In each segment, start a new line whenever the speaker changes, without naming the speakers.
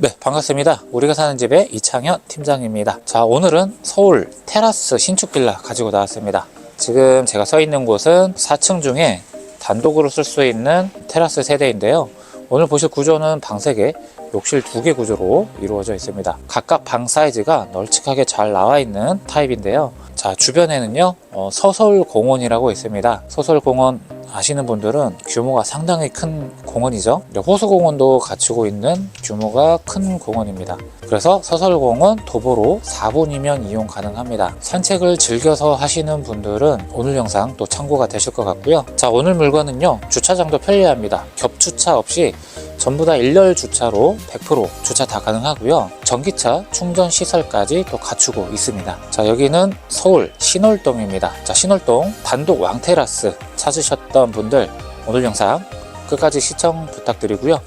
네, 반갑습니다. 우리가 사는 집의 이창현 팀장입니다. 자, 오늘은 서울 테라스 신축 빌라 가지고 나왔습니다. 지금 제가 서 있는 곳은 4층 중에 단독으로 쓸 수 있는 테라스 세대인데요. 오늘 보실 구조는 방 3개, 욕실 2개 구조로 이루어져 있습니다. 각각 방 사이즈가 널찍하게 잘 나와 있는 타입인데요. 자, 주변에는요, 어, 서설공원이라고 있습니다. 서설공원 아시는 분들은 규모가 상당히 큰 공원이죠. 호수공원도 갖추고 있는 규모가 큰 공원입니다. 그래서 서설공원 도보로 4분이면 이용 가능합니다. 산책을 즐겨서 하시는 분들은 오늘 영상 또 참고가 되실 것 같고요. 자, 오늘 물건은요, 주차장도 편리합니다. 겹주차 없이 전부 다 일렬 주차로 100% 주차 다 가능하고요. 전기차 충전 시설까지 또 갖추고 있습니다. 자, 여기는 서울 신월동입니다. 자, 신월동 단독 왕테라스 찾으셨던 분들 오늘 영상 끝까지 시청 부탁드리고요.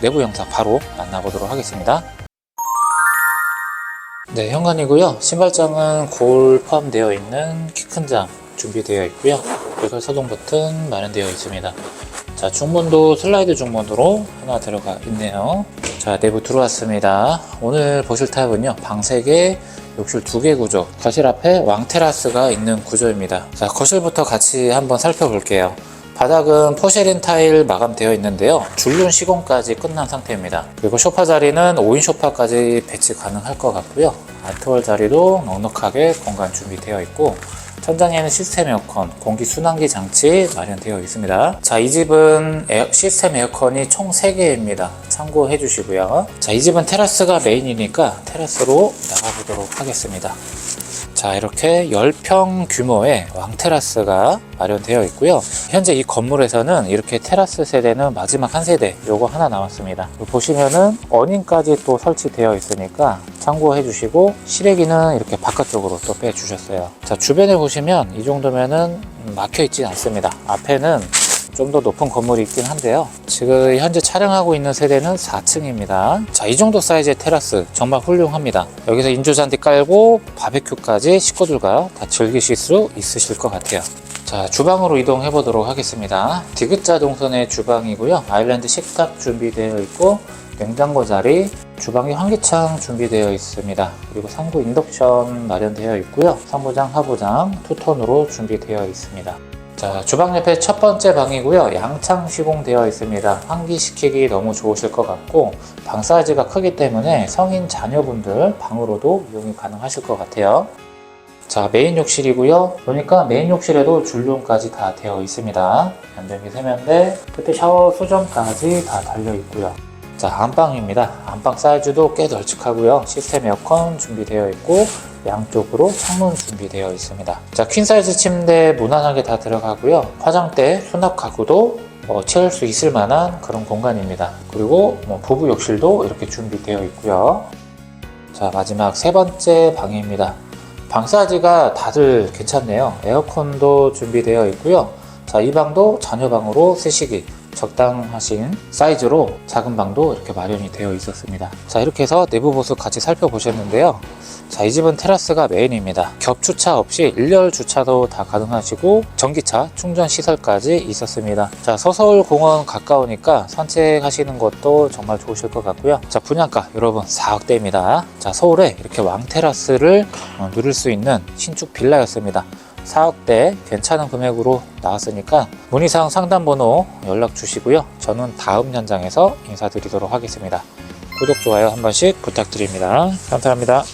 내부 영상 바로 만나보도록 하겠습니다. 네, 현관이고요. 신발장은 골 포함되어 있는 키 큰 장 준비되어 있고요. 외관 서동 버튼 마련되어 있습니다. 자, 중문도 슬라이드 중문으로 하나 들어가 있네요. 자, 내부 들어왔습니다. 오늘 보실 타입은요, 방 3개, 욕실 2개 구조, 거실 앞에 왕테라스가 있는 구조입니다. 자, 거실부터 같이 한번 살펴볼게요. 바닥은 포쉐린 타일 마감되어 있는데요. 줄눈 시공까지 끝난 상태입니다. 그리고 소파 자리는 5인 소파까지 배치 가능할 것 같고요. 아트월 자리도 넉넉하게 공간 준비되어 있고 천장에는 시스템 에어컨, 공기 순환기 장치 마련되어 있습니다. 자, 이 집은 에어- 시스템 에어컨이 총 3개입니다. 참고해 주시고요. 자, 이 집은 테라스가 메인이니까 테라스로 나가보도록 하겠습니다. 자, 이렇게 10평 규모의 왕테라스가 마련되어 있고요. 현재 이 건물에서는 이렇게 테라스 세대는 마지막 한 세대, 요거 하나 남았습니다. 보시면은 어닝까지 또 설치되어 있으니까 참고해 주시고 실외기는 이렇게 바깥쪽으로 또 빼 주셨어요. 자, 주변에 보시면 이 정도면은 막혀 있진 않습니다. 앞에는 좀 더 높은 건물이 있긴 한데요. 지금 현재 촬영하고 있는 세대는 4층입니다. 자, 이 정도 사이즈의 테라스 정말 훌륭합니다. 여기서 인조잔디 깔고 바베큐까지 식구들과 다 즐기실 수 있으실 것 같아요. 자, 주방으로 이동해 보도록 하겠습니다. 디귿자 동선의 주방이고요. 아일랜드 식탁 준비되어 있고 냉장고 자리, 주방에 환기창 준비되어 있습니다. 그리고 상부 인덕션 마련되어 있고요. 상부장, 하부장 투톤으로 준비되어 있습니다. 자, 주방 옆에 첫 번째 방이고요. 양창 시공되어 있습니다. 환기시키기 너무 좋으실 것 같고 방 사이즈가 크기 때문에 성인 자녀분들 방으로도 이용이 가능하실 것 같아요. 자, 메인 욕실이고요. 보니까 메인 욕실에도 줄눈까지 다 되어 있습니다. 연변기 세면대, 그때 샤워 수전까지 다 달려 있고요. 자, 안방입니다. 안방 사이즈도 꽤 널찍하고요. 시스템 에어컨 준비되어 있고 양쪽으로 창문 준비되어 있습니다. 자, 퀸 사이즈 침대 무난하게 다 들어가고요. 화장대, 수납 가구도 어, 채울 수 있을 만한 그런 공간입니다. 그리고 뭐 부부 욕실도 이렇게 준비되어 있고요. 자, 마지막 세 번째 방입니다. 방 사이즈가 다들 괜찮네요. 에어컨도 준비되어 있고요. 자, 이 방도 자녀 방으로 쓰시기 적당하신 사이즈로 작은 방도 이렇게 마련이 되어 있었습니다. 자, 이렇게 해서 내부 모습 같이 살펴보셨는데요. 자, 이 집은 테라스가 메인입니다. 겹주차 없이 일렬 주차도 다 가능하시고 전기차 충전 시설까지 있었습니다. 자, 서서울 공원 가까우니까 산책하시는 것도 정말 좋으실 것 같고요. 자, 분양가 여러분 4억대입니다. 자, 서울에 이렇게 왕테라스를 어, 누릴 수 있는 신축 빌라였습니다. 4억대 괜찮은 금액으로 나왔으니까 문의사항 상담번호 연락 주시고요. 저는 다음 현장에서 인사드리도록 하겠습니다. 구독, 좋아요 한 번씩 부탁드립니다. 감사합니다.